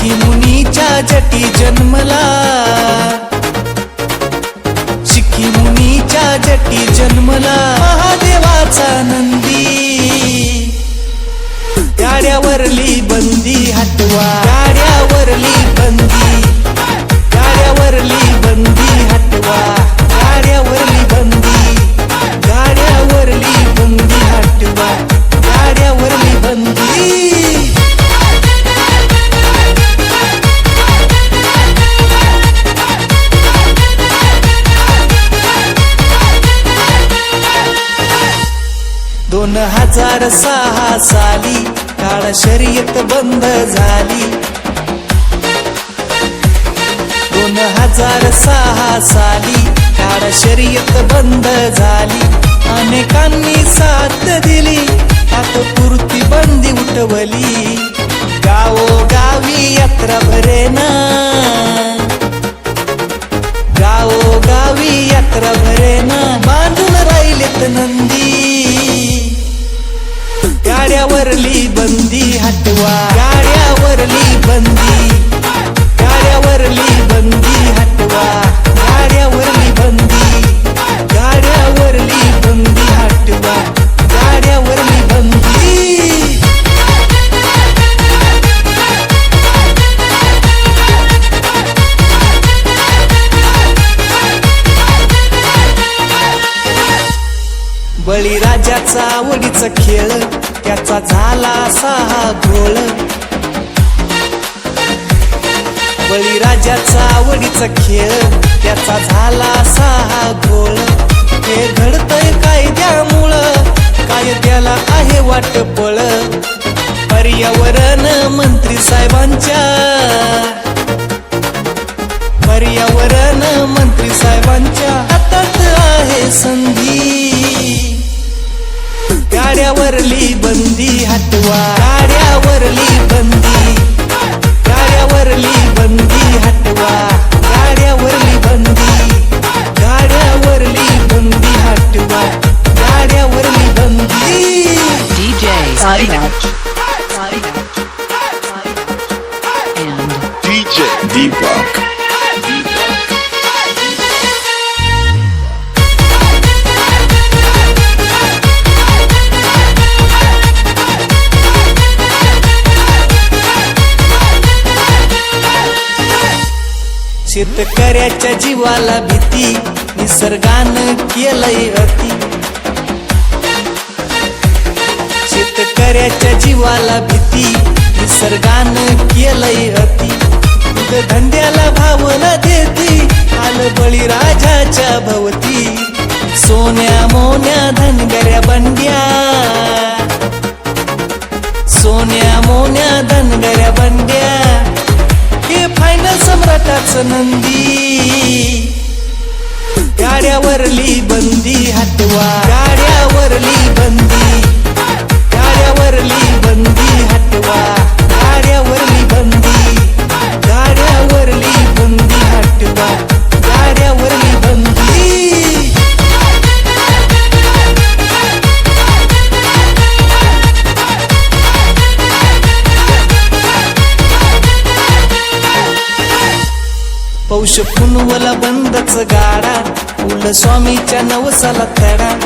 शिखी मुनीच्या जटी जन्मला. शिखी मुनीच्या जटी जन्मला. महादेवाचा नंदी. गाड्यावरली बंदी हटवा. गाड्यावरली दोन हजार सहा साली काळ शर्यत बंद झाली. दोन हजार सहा साली काळ शर्यत बंद झाली. अनेकांनी साथ दिली त्यात बंदी उठवली. गावोगावी यात्रा भरेना. गावोगावी यात्रा भरेना. बांधून राहिलेत नंदी. गाड्यावरली बंदी हटवा. गाड्यावरली बंदी. गाड्यावरली बंदी हटवा. गाड्यावरली बंदी. गाड्यावरली बंदी हटवा. गाड्यावरली बंदी. बळीराजाचा आवडीचा खेळ. त्याचा झाला सहा घोळ. बळीराजाचा आवडीचा खेळ त्याचा झाला सहा घोळ. हे घडतय कायद्यामुळं कायद्याला आहे वाट पळ. पर्यावरण मंत्री साहेबांच्या पर्यावरण मंत्री साहेबांच्या हातात आहे संधी. गाड्यावरली बंदी हटवा. गाड्यावरली बंदी. गाड्यावरली बंदी हटवा. गाड्यावरली बंदी. गाड्यावरली बंदी हटवा. गाड्यावरली बंदी. DJ Deepak. शेतकऱ्याच्या जीवाला भीती निसर्गानं केलंय अति. शेतकऱ्याच्या जीवाला भीती निसर्गानं केलंय अति. धंद्याला भावना देती आलं बळीराजाच्या भवती. सोन्या मोन्या धनगऱ्या बंड्या. सोन्या मोन्या धनगऱ्या बंड्या. सम्राटाचं नंदी. गाड्यावरली बंदी हटवा. पौष पुनवला बंदच गाडा. उल स्वामीच्या नवसाला तडा.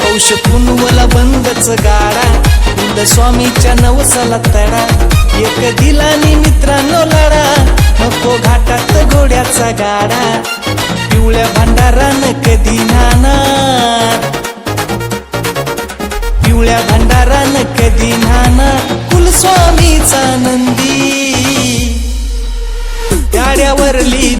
पौष पुनवला बंदच गाडा. उल स्वामीच्या नवसाला तडा. एक दिलानी मित्रांनो लढा. नको घाटात घोड्याचा गाडा. पिवळ्या भांडारान कधी नाणार? पिवळ्या भांडारान कधी नाना कुलस्वामीचा नंदी. गाड्यावरली